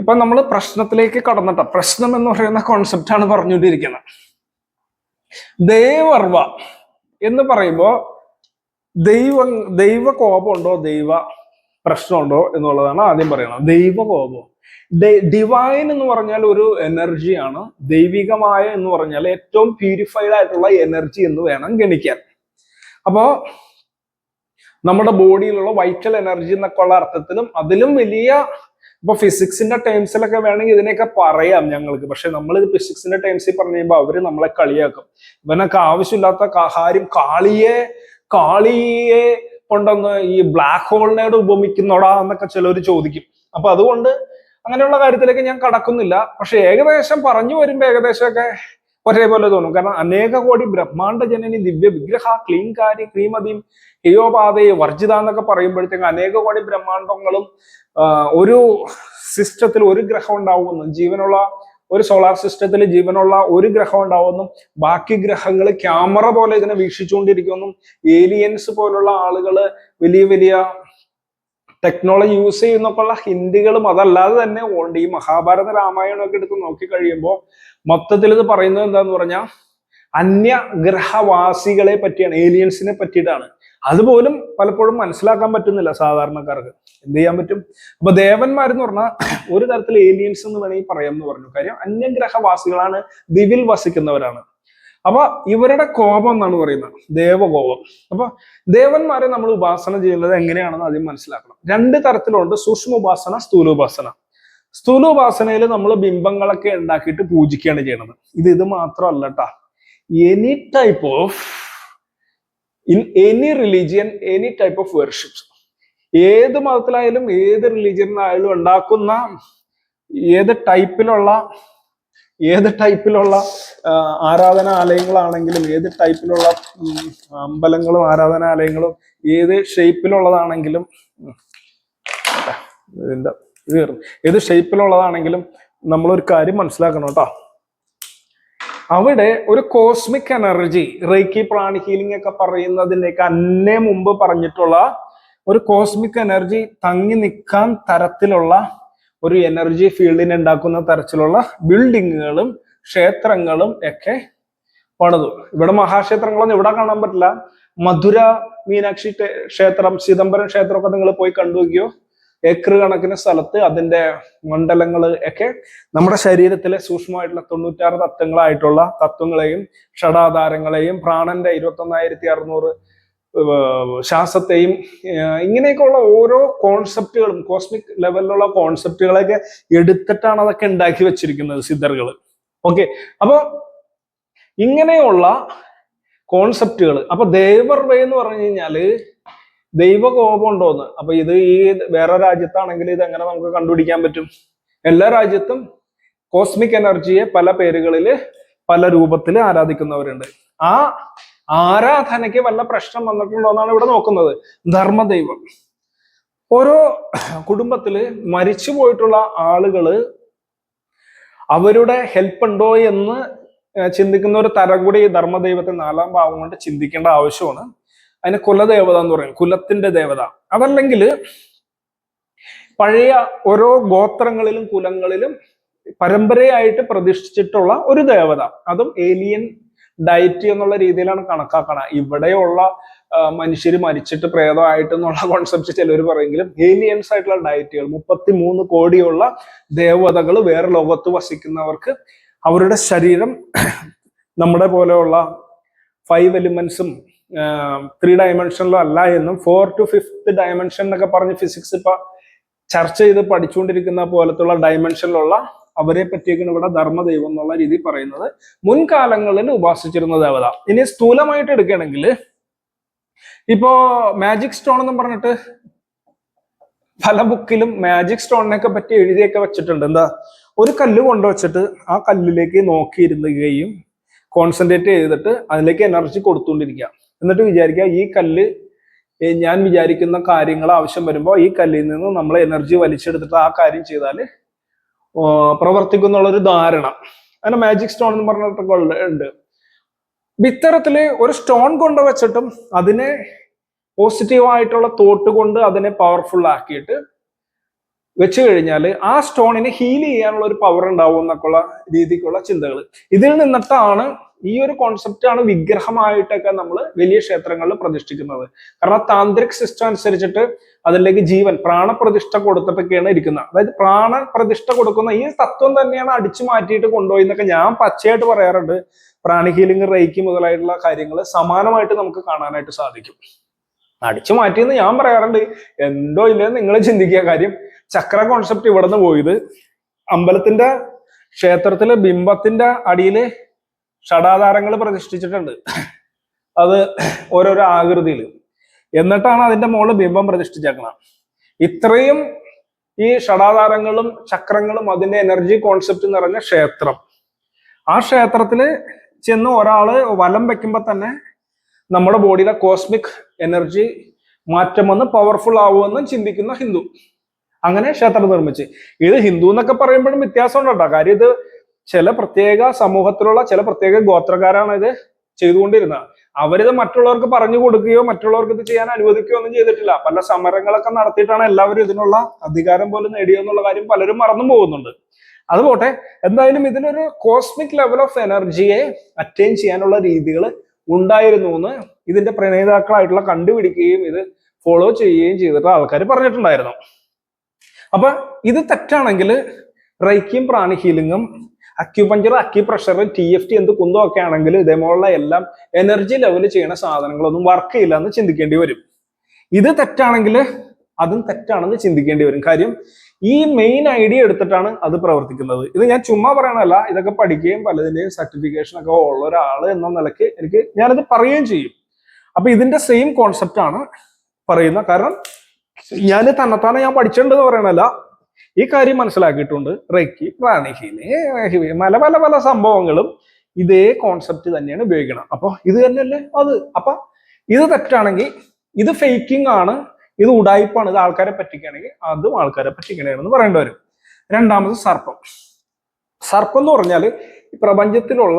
ഇപ്പൊ നമ്മൾ പ്രശ്നത്തിലേക്ക് കടന്നിട്ട പ്രശ്നം എന്ന് പറയുന്ന കോൺസെപ്റ്റ് ആണ് പറഞ്ഞുകൊണ്ടിരിക്കുന്നത്. ദേവർവ എന്ന് പറയുമ്പോ ദൈവ ദൈവ കോപമുണ്ടോ ദൈവ പ്രശ്നമുണ്ടോ എന്നുള്ളതാണ് ആദ്യം പറയുന്നത്. ദൈവ കോപം ഡിവൈൻ എന്ന് പറഞ്ഞാൽ ഒരു എനർജിയാണ് ദൈവികമായ എന്ന് പറഞ്ഞാൽ ഏറ്റവും പ്യൂരിഫൈഡ് ആയിട്ടുള്ള എനർജി എന്ന് വേണം ഗണിക്കാൻ. അപ്പോ നമ്മുടെ ബോഡിയിലുള്ള വൈറ്റൽ എനർജി എന്നൊക്കെ ഉള്ള അർത്ഥത്തിലും അതിലും വലിയ ഇപ്പൊ ഫിസിക്സിന്റെ ടേംസിലൊക്കെ വേണമെങ്കിൽ ഇതിനെയൊക്കെ പറയാം ഞങ്ങൾക്ക്. പക്ഷെ നമ്മൾ ഇത് ഫിസിക്സിന്റെ ടേംസിൽ പറഞ്ഞു കഴിയുമ്പോൾ അവർ നമ്മളെ കളിയാക്കും. ഇവനൊക്കെ ആവശ്യമില്ലാത്ത കാര്യം കാളിയെ കാളിയെ കൊണ്ടൊന്ന് ഈ ബ്ലാക്ക് ഹോളിനോട് ഉപമിക്കുന്നോടാ എന്നൊക്കെ ചിലർ ചോദിക്കും. അപ്പൊ അതുകൊണ്ട് അങ്ങനെയുള്ള കാര്യത്തിലേക്ക് ഞാൻ കടക്കുന്നില്ല. പക്ഷെ ഏകദേശം പറഞ്ഞു വരുമ്പോ ഏകദേശമൊക്കെ ഒരേപോലെ തോന്നും. കാരണം അനേക കോടി ബ്രഹ്മാണ്ട ജനനി ദിവ്യ വിഗ്രഹ ക്ലീൻകാരി ക്രീമതിയും ഹേയോപാതയെ വർജിത എന്നൊക്കെ പറയുമ്പോഴത്തേക്ക് അനേക കോടി ബ്രഹ്മാണ്ടങ്ങളും ഒരു സിസ്റ്റത്തിൽ ഒരു ഗ്രഹം ഉണ്ടാവുമെന്നും ജീവനുള്ള ഒരു സോളാർ സിസ്റ്റത്തിൽ ജീവനുള്ള ഒരു ഗ്രഹം ഉണ്ടാവുമെന്നും ബാക്കി ഗ്രഹങ്ങൾ ക്യാമറ പോലെ ഇതിനെ വീക്ഷിച്ചുകൊണ്ടിരിക്കുമെന്നും ഏലിയൻസ് പോലുള്ള ആളുകൾ വലിയ വലിയ ടെക്നോളജി യൂസ് ചെയ്യുന്നൊക്കെയുള്ള ഹിന്ദികളും അതല്ലാതെ തന്നെ ഉണ്ട് ഈ മഹാഭാരത രാമായണമൊക്കെ എടുത്ത് നോക്കി കഴിയുമ്പോൾ മൊത്തത്തിൽ ഇത് പറയുന്നത് എന്താന്ന് പറഞ്ഞാൽ അന്യഗ്രഹവാസികളെ പറ്റിയാണ് ഏലിയൻസിനെ പറ്റിയിട്ടാണ്. അതുപോലും പലപ്പോഴും മനസ്സിലാക്കാൻ പറ്റുന്നില്ല സാധാരണക്കാർക്ക്. എന്ത് ചെയ്യാൻ പറ്റും? അപ്പൊ ദേവന്മാരെന്ന് പറഞ്ഞാൽ ഒരു തരത്തിൽ ഏലിയൻസ് എന്ന് വേണമെങ്കിൽ പറയാം എന്ന് പറഞ്ഞു. കാര്യം അന്യഗ്രഹവാസികളാണ് ദിവിൽ വസിക്കുന്നവരാണ്. അപ്പൊ ഇവരുടെ കോപം എന്നാണ് പറയുന്നത്. ദേവകോപം. അപ്പൊ ദേവന്മാരെ നമ്മൾ ഉപാസന ചെയ്യുന്നത് എങ്ങനെയാണെന്ന് ആദ്യം മനസ്സിലാക്കണം. രണ്ട് തരത്തിലുണ്ട് സൂക്ഷ്മ ഉപാസന സ്ഥൂലോപാസന സ്ഥൂലോപാസനയിൽ നമ്മൾ ബിംബങ്ങളൊക്കെ ഉണ്ടാക്കിയിട്ട് പൂജിക്കുകയാണ് ചെയ്യണത് ഇത് ഇത് മാത്രമല്ല കേട്ടാ any type of in any religion any type of worships ഏത് മതത്തിലായാലും ഏത് റിലീജിയനിലായാലും ഉണ്ടാക്കുന്ന ഏത് ടൈപ്പിലുള്ള ഏത് ടൈപ്പിലുള്ള ആരാധനാലയങ്ങളാണെങ്കിലും ഏത് ടൈപ്പിലുള്ള അമ്പലങ്ങളും ആരാധനാലയങ്ങളും ഏത് ഷേപ്പിലുള്ളതാണെങ്കിലും ഇതിന്റെ ഇത് കയറും. ഏത് ഷേപ്പിലുള്ളതാണെങ്കിലും ഒരു കാര്യം മനസ്സിലാക്കണം കേട്ടോ. അവിടെ ഒരു cosmic energy reiki pranic healing ഒക്കെ പറയുന്നതിനേക്ക് അന്നേ മുമ്പ് പറഞ്ഞിട്ടുള്ള ഒരു കോസ്മിക് എനർജി തങ്ങി നിൽക്കാൻ തരത്തിലുള്ള ഒരു എനർജി ഫീൽഡിനെ ഉണ്ടാക്കുന്ന തരത്തിലുള്ള ബിൽഡിങ്ങുകളും ക്ഷേത്രങ്ങളും ഒക്കെ പണിതു. ഇവിടെ മഹാക്ഷേത്രങ്ങളൊന്നും ഇവിടെ കാണാൻ പറ്റില്ല. മധുര മീനാക്ഷി ക്ഷേത്രം ചിദംബരം ക്ഷേത്രമൊക്കെ നിങ്ങൾ പോയി കണ്ടു നോക്കിയോ ഏക്കർ കണക്കിന് സ്ഥലത്ത് അതിന്റെ മണ്ഡലങ്ങൾ ഒക്കെ നമ്മുടെ ശരീരത്തിലെ സൂക്ഷ്മമായിട്ടുള്ള തൊണ്ണൂറ്റാറ് തത്വങ്ങളായിട്ടുള്ള തത്വങ്ങളെയും ഷടാധാരങ്ങളെയും പ്രാണന്റെ ഇരുപത്തി ഒന്നായിരത്തി അറുന്നൂറ് ശ്വാസത്തെയും ഇങ്ങനെയൊക്കെയുള്ള ഓരോ കോൺസെപ്റ്റുകളും കോസ്മിക് ലെവലിലുള്ള കോൺസെപ്റ്റുകളൊക്കെ എടുത്തിട്ടാണ് അതൊക്കെ ഉണ്ടാക്കി വെച്ചിരിക്കുന്നത് സിദ്ധറുകൾ ഓക്കെ അപ്പൊ ഇങ്ങനെയുള്ള കോൺസെപ്റ്റുകൾ അപ്പൊ ദേവർവേ എന്ന് പറഞ്ഞു കഴിഞ്ഞാൽ ദൈവകോപം ഉണ്ടോന്ന് അപ്പൊ ഇത് ഈ വേറെ രാജ്യത്താണെങ്കിൽ ഇത് എങ്ങനെ നമുക്ക് കണ്ടുപിടിക്കാൻ പറ്റും? എല്ലാ രാജ്യത്തും കോസ്മിക് എനർജിയെ പല പേരുകളിൽ പല രൂപത്തിൽ ആരാധിക്കുന്നവരുണ്ട്. ആ ആരാധനയ്ക്ക് വല്ല പ്രശ്നം വന്നിട്ടുണ്ടോ എന്നാണ് ഇവിടെ നോക്കുന്നത്. ധർമ്മദൈവം. ഓരോ കുടുംബത്തിൽ മരിച്ചു പോയിട്ടുള്ള ആളുകൾ അവരുടെ ഹെൽപ്പ് ഉണ്ടോ എന്ന് ചിന്തിക്കുന്ന ഒരു തരം കൂടി ഈ ധർമ്മദൈവത്തെ നാലാം ഭാവം കൊണ്ട് ചിന്തിക്കേണ്ട ആവശ്യമാണ്. അതിന് കുലദേവത എന്ന് പറയും. കുലത്തിന്റെ ദേവത. അതല്ലെങ്കിൽ പഴയ ഓരോ ഗോത്രങ്ങളിലും കുലങ്ങളിലും പരമ്പരയായിട്ട് പ്രതിഷ്ഠിച്ചിട്ടുള്ള ഒരു ദേവത. അതും ഏലിയൻ ഡയറ്റ് എന്നുള്ള രീതിയിലാണ് കണക്കാക്കണം. ഇവിടെയുള്ള മനുഷ്യർ മരിച്ചിട്ട് പ്രേതമായിട്ട് എന്നുള്ള കോൺസെപ്റ്റ് ചിലർ പറയെങ്കിലും ഏലിയൻസ് ആയിട്ടുള്ള ഡയറ്റുകൾ മുപ്പത്തി മൂന്ന് കോടിയുള്ള ദേവതകൾ വേറെ ലോകത്ത് വസിക്കുന്നവർക്ക് അവരുടെ ശരീരം നമ്മുടെ പോലെയുള്ള ഫൈവ് എലിമെന്റ്സും ത്രീ ഡയമെൻഷനിലോ അല്ല എന്നും ഫോർ ടു ഫിഫ്ത്ത് ഡയമെൻഷൻ എന്നൊക്കെ പറഞ്ഞ് ഫിസിക്സ് ഇപ്പൊ ചർച്ച ചെയ്ത് പഠിച്ചുകൊണ്ടിരിക്കുന്ന പോലത്തുള്ള ഡയമെൻഷനിലുള്ള അവരെ പറ്റിയൊക്കെയാണ് ഇവിടെ ധർമ്മദൈവം എന്നുള്ള രീതി പറയുന്നത്. മുൻകാലങ്ങളിൽ ഉപാസിച്ചിരുന്ന ദേവത ഇനി സ്ഥൂലമായിട്ട് എടുക്കുകയാണെങ്കിൽ ഇപ്പോ മാജിക് സ്റ്റോൺ എന്നും പറഞ്ഞിട്ട് പല ബുക്കിലും മാജിക് സ്റ്റോണിനെയൊക്കെ പറ്റി എഴുതിയൊക്കെ വെച്ചിട്ടുണ്ട്. എന്താ? ഒരു കല്ല് കൊണ്ടുവച്ചിട്ട് ആ കല്ലിലേക്ക് നോക്കിയിരുന്നുകയും കോൺസെൻട്രേറ്റ് ചെയ്തിട്ട് അതിലേക്ക് എനർജി കൊടുത്തുകൊണ്ടിരിക്കുക. എന്നിട്ട് വിചാരിക്കുക ഈ കല്ല് ഞാൻ വിചാരിക്കുന്ന കാര്യങ്ങൾ ആവശ്യം വരുമ്പോൾ ഈ കല്ലിൽ നിന്ന് നമ്മൾ എനർജി വലിച്ചെടുത്തിട്ട് ആ കാര്യം ചെയ്താൽ പ്രവർത്തിക്കും എന്നുള്ളൊരു ധാരണ. അങ്ങനെ മാജിക് സ്റ്റോൺ എന്ന് പറഞ്ഞിട്ടൊക്കെ ഉണ്ട്. ഇത്തരത്തിൽ ഒരു സ്റ്റോൺ കൊണ്ട് വെച്ചിട്ടും അതിനെ പോസിറ്റീവായിട്ടുള്ള തോട്ട് കൊണ്ട് അതിനെ പവർഫുൾ ആക്കിയിട്ട് വെച്ച് കഴിഞ്ഞാൽ ആ സ്റ്റോണിനെ ഹീൽ ചെയ്യാനുള്ള ഒരു പവർ ഉണ്ടാവും എന്നൊക്കെയുള്ള രീതിക്കുള്ള ചിന്തകൾ ഇതിൽ നിന്നിട്ടാണ് ഈ ഒരു കോൺസെപ്റ്റ് ആണ് വിഗ്രഹമായിട്ടൊക്കെ നമ്മൾ വലിയ ക്ഷേത്രങ്ങളിൽ പ്രതിഷ്ഠിക്കുന്നത്. കാരണം താന്ത്രിക് സിസ്റ്റം അനുസരിച്ചിട്ട് അതിലേക്ക് ജീവൻ പ്രാണപ്രതിഷ്ഠ കൊടുത്തിട്ടൊക്കെയാണ് ഇരിക്കുന്നത്. അതായത് പ്രാണപ്രതിഷ്ഠ കൊടുക്കുന്ന ഈ തത്വം തന്നെയാണ് അടിച്ചു മാറ്റിയിട്ട് കൊണ്ടുപോയി എന്നൊക്കെ ഞാൻ പച്ചയായിട്ട് പറയാറുണ്ട്. പ്രാണി ഹീലിംഗ് റേക്കി മുതലായിട്ടുള്ള കാര്യങ്ങൾ സമാനമായിട്ട് നമുക്ക് കാണാനായിട്ട് സാധിക്കും. അടിച്ചു മാറ്റിയെന്ന് ഞാൻ പറയാറുണ്ട്. എന്തോ ഇല്ലെന്ന് നിങ്ങൾ ചിന്തിക്കുക കാര്യം. ചക്ര കോൺസെപ്റ്റ് ഇവിടെ നിന്ന് പോയത് അമ്പലത്തിന്റെ ക്ഷേത്രത്തിലെ ബിംബത്തിന്റെ അടിയിൽ ഷടാധാരങ്ങൾ പ്രതിഷ്ഠിച്ചിട്ടുണ്ട്. അത് ഓരോരോ ആകൃതിയിൽ എന്നിട്ടാണ് അതിന്റെ മുകളിൽ ബിംബം പ്രതിഷ്ഠിച്ചേക്കണം ഇത്രയും ഈ ഷടാധാരങ്ങളും ചക്രങ്ങളും അതിന്റെ എനർജി കോൺസെപ്റ്റ് നിറഞ്ഞ ക്ഷേത്രം. ആ ക്ഷേത്രത്തിൽ ചെന്ന് ഒരാൾ വലം വെക്കുമ്പോ തന്നെ നമ്മുടെ ബോഡിയിലെ കോസ്മിക് എനർജി മാറ്റം വന്ന് പവർഫുൾ ആവുമെന്നും ചിന്തിക്കുന്ന ഹിന്ദു. അങ്ങനെ ക്ഷേത്രം നിർമ്മിച്ച്. ഇത് ഹിന്ദു എന്നൊക്കെ പറയുമ്പോഴും വ്യത്യാസം ഉണ്ടോ കാര്യം ഇത് ചില പ്രത്യേക സമൂഹത്തിലുള്ള ചില പ്രത്യേക ഗോത്രക്കാരാണ് ഇത് ചെയ്തുകൊണ്ടിരുന്നത്. അവരിത് മറ്റുള്ളവർക്ക് പറഞ്ഞു കൊടുക്കുകയോ മറ്റുള്ളവർക്ക് ഇത് ചെയ്യാൻ അനുവദിക്കുകയോ ഒന്നും ചെയ്തിട്ടില്ല. പല സമരങ്ങളൊക്കെ നടത്തിയിട്ടാണ് എല്ലാവരും ഇതിനുള്ള അധികാരം പോലും നേടിയെന്നുള്ള കാര്യം പലരും മറന്നു പോകുന്നുണ്ട്. അതുപോട്ടെ എന്തായാലും ഇതിനൊരു കോസ്മിക് ലെവൽ ഓഫ് എനർജിയെ അറ്റൈൻ ചെയ്യാനുള്ള രീതികൾ ഉണ്ടായിരുന്നു എന്ന് ഇതിന്റെ പ്രണേതാക്കളായിട്ടുള്ള കണ്ടുപിടിക്കുകയും ഇത് ഫോളോ ചെയ്യുകയും ചെയ്തിട്ട് ആൾക്കാർ പറഞ്ഞിട്ടുണ്ടായിരുന്നു. അപ്പൊ ഇത് തെറ്റാണെങ്കിൽ റൈക്കിയും pranic ഹീലിങ്ങും acupuncture acupressure T F T എന്ത് കുന്തമൊക്കെ ആണെങ്കിൽ ഇതേപോലുള്ള എല്ലാം എനർജി ലെവൽ ചെയ്യുന്ന സാധനങ്ങളൊന്നും വർക്ക് ചെയ്യില്ല എന്ന് ചിന്തിക്കേണ്ടി വരും. ഇത് തെറ്റാണെങ്കിൽ അതും തെറ്റാണെന്ന് ചിന്തിക്കേണ്ടി വരും. കാര്യം ഈ മെയിൻ ഐഡിയ എടുത്തിട്ടാണ് അത് പ്രവർത്തിക്കുന്നത്. ഇത് ഞാൻ ചുമ്മാ പറയണല്ല ഇതൊക്കെ പഠിക്കുകയും പലതിന്റെയും സർട്ടിഫിക്കേഷൻ ഒക്കെ ഉള്ള ഒരാൾ എന്ന നിലയ്ക്ക് എനിക്ക് ഞാനത് പറയുകയും ചെയ്യും. അപ്പൊ ഇതിന്റെ സെയിം കോൺസെപ്റ്റ് ആണ് പറയുന്നത്. കാരണം ഞാൻ തന്നെത്താനെ ഞാൻ പഠിച്ചിട്ടുണ്ടെന്ന് പറയണല്ല ഈ കാര്യം മനസ്സിലാക്കിയിട്ടുണ്ട് റെക്കി പ്രാണിഹീൽ പല പല പല സംഭവങ്ങളും ഇതേ കോൺസെപ്റ്റ് തന്നെയാണ് ഉപയോഗിക്കണം അപ്പൊ ഇത് തന്നെയല്ലേ? അത്. അപ്പൊ ഇത് തെറ്റാണെങ്കിൽ ഇത് ഫേക്കിംഗ് ആണ് ഇത് ഉടായ്പാണ് ഇത് ആൾക്കാരെ പറ്റിക്കുകയാണെങ്കിൽ അതും ആൾക്കാരെ പറ്റിക്കണമെന്ന് പറയേണ്ടി വരും. രണ്ടാമത് സർപ്പം. സർപ്പം എന്ന് പറഞ്ഞാൽ പ്രപഞ്ചത്തിലുള്ള